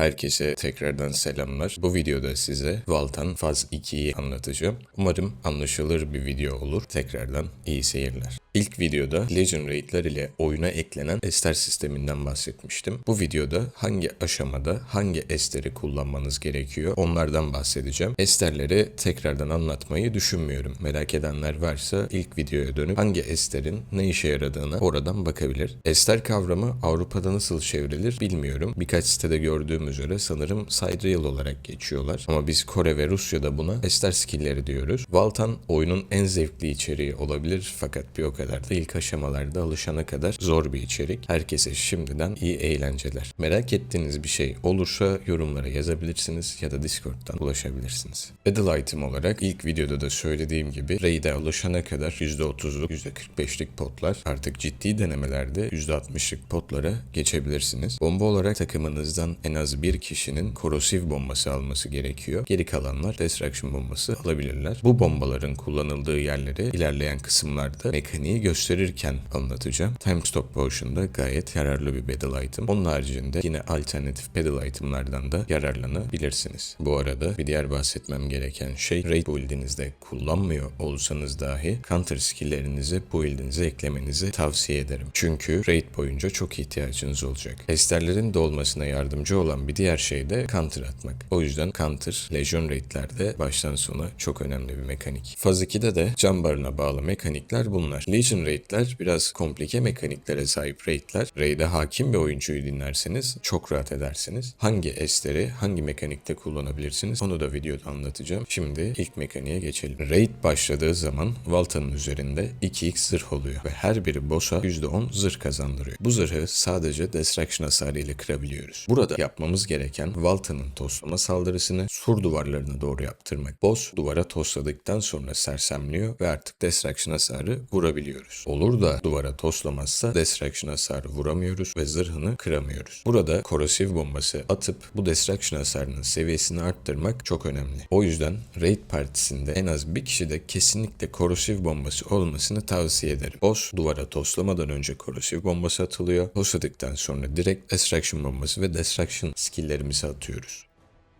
Herkese tekrardan selamlar. Bu videoda size Valtan Faz 2'yi anlatacağım. Umarım anlaşılır bir video olur. Tekrardan iyi seyirler. İlk videoda Legend Raid'ler ile oyuna eklenen ester sisteminden bahsetmiştim. Bu videoda hangi aşamada hangi esteri kullanmanız gerekiyor onlardan bahsedeceğim. Esterleri tekrardan anlatmayı düşünmüyorum. Merak edenler varsa ilk videoya dönüp hangi esterin ne işe yaradığına oradan bakabilir. Ester kavramı Avrupa'da nasıl çevrilir bilmiyorum. Birkaç sitede gördüğüm üzere sanırım side rail olarak geçiyorlar. Ama biz Kore ve Rusya'da buna ester skill'leri diyoruz. Valtan oyunun en zevkli içeriği olabilir fakat bir o kadar da ilk aşamalarda alışana kadar zor bir içerik. Herkese şimdiden iyi eğlenceler. Merak ettiğiniz bir şey olursa yorumlara yazabilirsiniz ya da Discord'dan ulaşabilirsiniz. Battle item olarak ilk videoda da söylediğim gibi Raid'e alışana kadar %30'luk %45'lik potlar artık ciddi denemelerde %60'lık potlara geçebilirsiniz. Bomba olarak takımınızdan en az bir kişinin korosif bombası alması gerekiyor. Geri kalanlar destruction bombası alabilirler. Bu bombaların kullanıldığı yerleri ilerleyen kısımlarda mekaniği gösterirken anlatacağım. Time Stop Potion'da gayet yararlı bir battle item. Onun haricinde yine alternatif battle itemlardan da yararlanabilirsiniz. Bu arada bir diğer bahsetmem gereken şey raid build'inizde kullanmıyor olsanız dahi counter skill'lerinizi build'inize eklemenizi tavsiye ederim. Çünkü raid boyunca çok ihtiyacınız olacak. Esterlerin dolmasına yardımcı olan bir diğer şey de counter atmak. O yüzden counter Legion raid'lerde baştan sona çok önemli bir mekanik. Faz 2'de de can barına bağlı mekanikler bunlar. Legion raid'ler biraz komplike mekaniklere sahip raid'ler. Raid'e hakim bir oyuncuyu dinlerseniz çok rahat edersiniz. Hangi esteri hangi mekanikte kullanabilirsiniz onu da videoda anlatacağım. Şimdi ilk mekaniğe geçelim. Raid başladığı zaman Valtan'ın üzerinde 2x zırh oluyor ve her biri boss'a %10 zırh kazandırıyor. Bu zırhı sadece Destruction hasarı kırabiliyoruz. Burada yapmamız gereken Valtan'ın toslama saldırısını sur duvarlarına doğru yaptırmak. Boss duvara tosladıktan sonra sersemliyor ve artık Destruction hasarı vurabiliyoruz. Olur da duvara toslamazsa Destruction hasarı vuramıyoruz ve zırhını kıramıyoruz. Burada korosif bombası atıp bu Destruction hasarının seviyesini arttırmak çok önemli. O yüzden Raid partisinde en az bir kişide kesinlikle korosif bombası olmasını tavsiye ederim. Boss duvara toslamadan önce korosif bombası atılıyor. Tosladıktan sonra direkt Destruction bombası ve Destruction skill'lerimizi atıyoruz.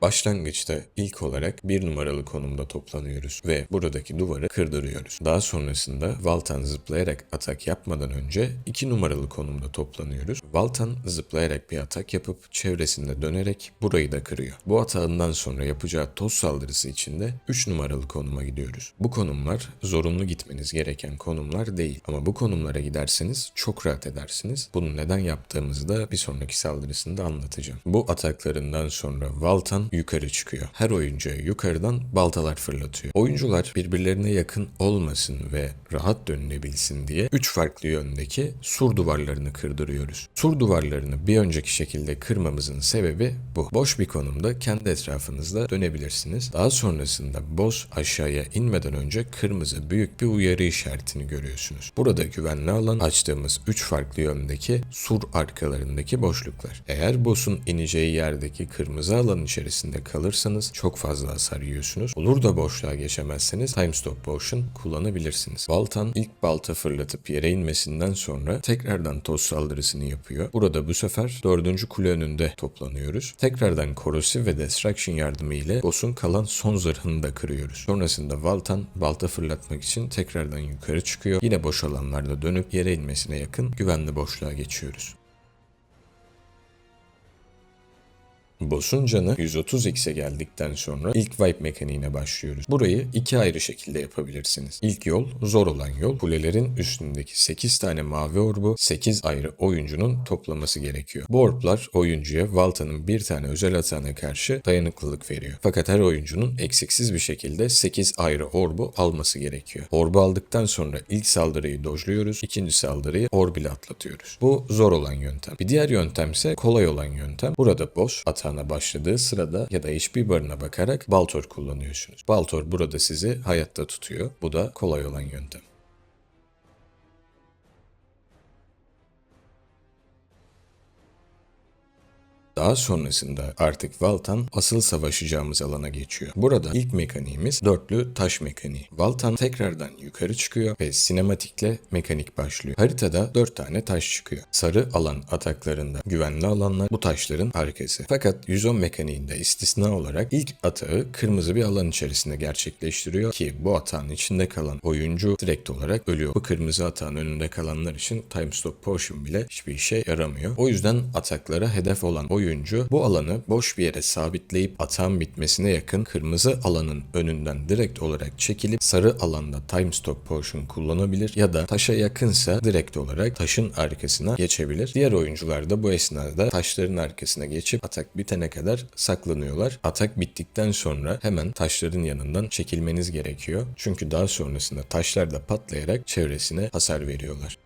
Başlangıçta ilk olarak bir numaralı konumda toplanıyoruz ve buradaki duvarı kırdırıyoruz. Daha sonrasında Valtan zıplayarak atak yapmadan önce iki numaralı konumda toplanıyoruz. Valtan zıplayarak bir atak yapıp çevresinde dönerek burayı da kırıyor. Bu atağından sonra yapacağı toz saldırısı için de 3 numaralı konuma gidiyoruz. Bu konumlar zorunlu gitmeniz gereken konumlar değil ama bu konumlara giderseniz çok rahat edersiniz. Bunu neden yaptığımızı da bir sonraki saldırısında anlatacağım. Bu ataklarından sonra Valtan yukarı çıkıyor. Her oyuncuya yukarıdan baltalar fırlatıyor. Oyuncular birbirlerine yakın olmasın ve rahat dönülebilsin diye 3 farklı yöndeki sur duvarlarını kırdırıyoruz. Sur duvarlarını bir önceki şekilde kırmamızın sebebi bu. Boş bir konumda kendi etrafınızda dönebilirsiniz. Daha sonrasında boss aşağıya inmeden önce kırmızı büyük bir uyarı işaretini görüyorsunuz. Burada güvenli alan açtığımız 3 farklı yöndeki sur arkalarındaki boşluklar. Eğer boss'un ineceği yerdeki kırmızı alan içerisinde kalırsanız çok fazla hasar yiyorsunuz. Olur da boşluğa geçemezseniz Time Stop Potion kullanabilirsiniz. Baltan ilk balta fırlatıp yere inmesinden sonra tekrardan toz saldırısını yapıyor. Burada bu sefer dördüncü kule önünde toplanıyoruz. Tekrardan korosif ve destruction yardımı ile boss'un kalan son zırhını da kırıyoruz. Sonrasında Valtan balta fırlatmak için tekrardan yukarı çıkıyor. Yine boş alanlarda dönüp yere inmesine yakın güvenli boşluğa geçiyoruz. Boss'un canı 130x'e geldikten sonra ilk wipe mekaniğine başlıyoruz. Burayı iki ayrı şekilde yapabilirsiniz. İlk yol zor olan yol. Kulelerin üstündeki 8 tane mavi orbu 8 ayrı oyuncunun toplaması gerekiyor. Bu orblar oyuncuya Valta'nın bir tane özel atağına karşı dayanıklılık veriyor. Fakat her oyuncunun eksiksiz bir şekilde 8 ayrı orbu alması gerekiyor. Orbu aldıktan sonra ilk saldırıyı dojluyoruz, ikinci saldırıyı orb ile atlatıyoruz. Bu zor olan yöntem. Bir diğer yöntem ise kolay olan yöntem. Burada boss atağına başladığı sırada ya da HP barına bakarak Baltor kullanıyorsunuz. Baltor burada sizi hayatta tutuyor. Bu da kolay olan yöntem. Daha sonrasında artık Valtan asıl savaşacağımız alana geçiyor. Burada ilk mekaniğimiz dörtlü taş mekaniği. Valtan tekrardan yukarı çıkıyor ve sinematikle mekanik başlıyor. Haritada dört tane taş çıkıyor. Sarı alan ataklarında güvenli alanlar bu taşların arkası. Fakat 110 mekaniğinde istisna olarak ilk atağı kırmızı bir alan içerisinde gerçekleştiriyor ki bu atağın içinde kalan oyuncu direkt olarak ölüyor. Bu kırmızı atağın önünde kalanlar için time stop potion bile hiçbir işe yaramıyor. O yüzden ataklara hedef olan oyuncu bu alanı boş bir yere sabitleyip atağın bitmesine yakın kırmızı alanın önünden direkt olarak çekilip sarı alanda time stop potion kullanabilir ya da taşa yakınsa direkt olarak taşın arkasına geçebilir. Diğer oyuncular da bu esnada taşların arkasına geçip atak bitene kadar saklanıyorlar. Atak bittikten sonra hemen taşların yanından çekilmeniz gerekiyor. Çünkü daha sonrasında taşlar da patlayarak çevresine hasar veriyorlar.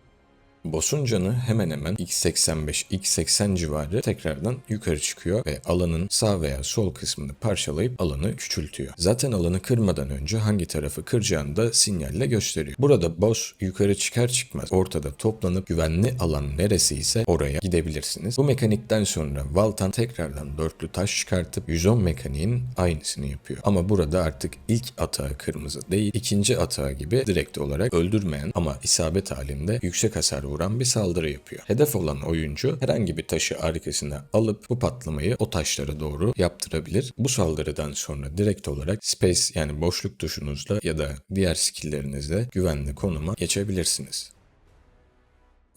Boss'un canı hemen hemen x85, x80 civarı tekrardan yukarı çıkıyor ve alanın sağ veya sol kısmını parçalayıp alanı küçültüyor. Zaten alanı kırmadan önce hangi tarafı kıracağını da sinyalle gösteriyor. Burada boss yukarı çıkar çıkmaz ortada toplanıp güvenli alan neresi ise oraya gidebilirsiniz. Bu mekanikten sonra Valtan tekrardan dörtlü taş çıkartıp 110 mekaniğin aynısını yapıyor. Ama burada artık ilk atağı kırmızı değil, ikinci atağı gibi direkt olarak öldürmeyen ama isabet halinde yüksek hasar vuran bir saldırı yapıyor. Hedef olan oyuncu herhangi bir taşı arkasına alıp bu patlamayı o taşlara doğru yaptırabilir. Bu saldırıdan sonra direkt olarak space yani boşluk tuşunuzla ya da diğer skilllerinizle güvenli konuma geçebilirsiniz.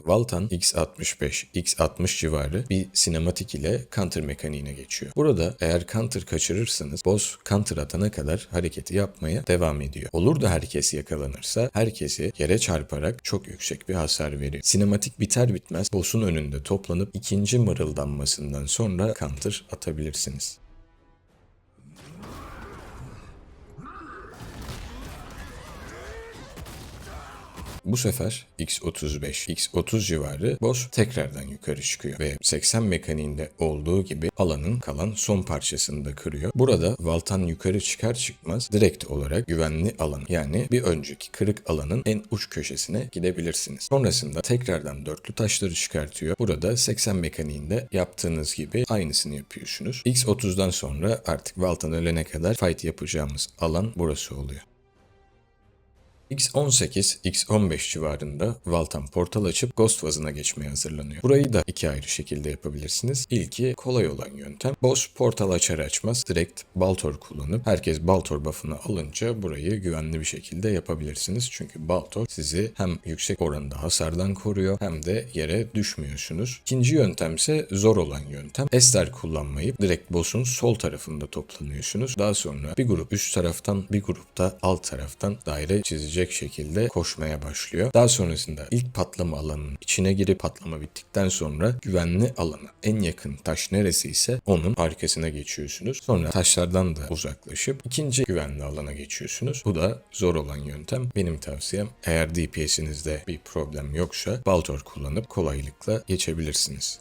Valtan X65, X60 civarı bir sinematik ile counter mekaniğine geçiyor. Burada eğer counter kaçırırsanız boss counter atana kadar hareketi yapmaya devam ediyor. Olur da herkes yakalanırsa herkesi yere çarparak çok yüksek bir hasar veriyor. Sinematik biter bitmez boss'un önünde toplanıp ikinci mırıldanmasından sonra counter atabilirsiniz. Bu sefer X35, X30 civarı boss tekrardan yukarı çıkıyor ve 80 mekaniğinde olduğu gibi alanın kalan son parçasını da kırıyor. Burada Valtan yukarı çıkar çıkmaz direkt olarak güvenli alan yani bir önceki kırık alanın en uç köşesine gidebilirsiniz. Sonrasında tekrardan dörtlü taşları çıkartıyor. Burada 80 mekaniğinde yaptığınız gibi aynısını yapıyorsunuz. X30'dan sonra artık Valtan ölene kadar fight yapacağımız alan burası oluyor. X18, X15 civarında Valtan portal açıp Ghost fazına geçmeye hazırlanıyor. Burayı da iki ayrı şekilde yapabilirsiniz. İlki kolay olan yöntem. Boss portal açar açmaz direkt Baltor kullanıp herkes Baltor buff'ını alınca burayı güvenli bir şekilde yapabilirsiniz. Çünkü Baltor sizi hem yüksek oranda hasardan koruyor hem de yere düşmüyorsunuz. İkinci yöntem ise zor olan yöntem. Ester kullanmayıp direkt boss'un sol tarafında toplanıyorsunuz. Daha sonra bir grup üst taraftan bir grupta alt taraftan daire çizecek şekilde koşmaya başlıyor. Daha sonrasında ilk patlama alanının içine girip patlama bittikten sonra güvenli alana en yakın taş neresi ise onun arkasına geçiyorsunuz. Sonra taşlardan da uzaklaşıp ikinci güvenli alana geçiyorsunuz. Bu da zor olan yöntem. Benim tavsiyem eğer DPS'inizde bir problem yoksa Baltor kullanıp kolaylıkla geçebilirsiniz.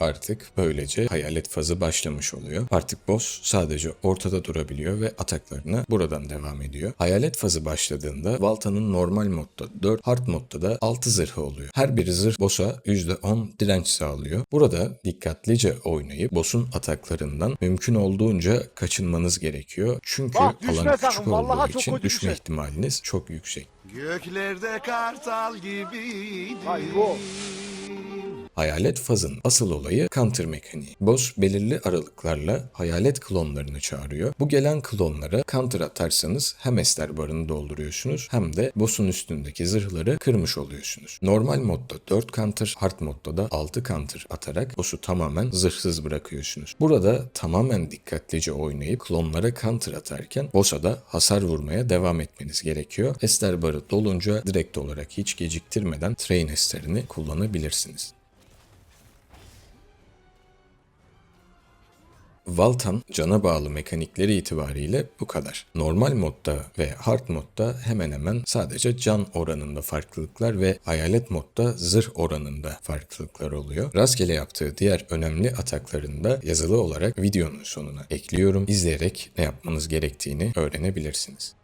Artık böylece hayalet fazı başlamış oluyor. Artık boss sadece ortada durabiliyor ve ataklarına buradan devam ediyor. Hayalet fazı başladığında Valta'nın normal modda 4, hard modda da 6 zırhı oluyor. Her bir zırh boss'a %10 direnç sağlıyor. Burada dikkatlice oynayıp boss'un ataklarından mümkün olduğunca kaçınmanız gerekiyor. Çünkü Bak, alan sakın, küçük vallahi olduğu çok için düşme şey. ihtimaliniz çok yüksek. Göklerde kartal gibiydi. Hayır o. Hayalet fazın asıl olayı counter mekaniği. Boss belirli aralıklarla hayalet klonlarını çağırıyor. Bu gelen klonlara counter atarsanız hem ester barını dolduruyorsunuz hem de boss'un üstündeki zırhları kırmış oluyorsunuz. Normal modda 4 counter, hard modda da 6 counter atarak boss'u tamamen zırhsız bırakıyorsunuz. Burada tamamen dikkatlice oynayıp klonlara counter atarken boss'a da hasar vurmaya devam etmeniz gerekiyor. Ester barı dolunca direkt olarak hiç geciktirmeden train esterini kullanabilirsiniz. Valtan cana bağlı mekanikleri itibariyle bu kadar. Normal modda ve hard modda hemen hemen sadece can oranında farklılıklar ve hayalet modda zırh oranında farklılıklar oluyor. Rastgele yaptığı diğer önemli ataklarında yazılı olarak videonun sonuna ekliyorum. İzleyerek ne yapmanız gerektiğini öğrenebilirsiniz.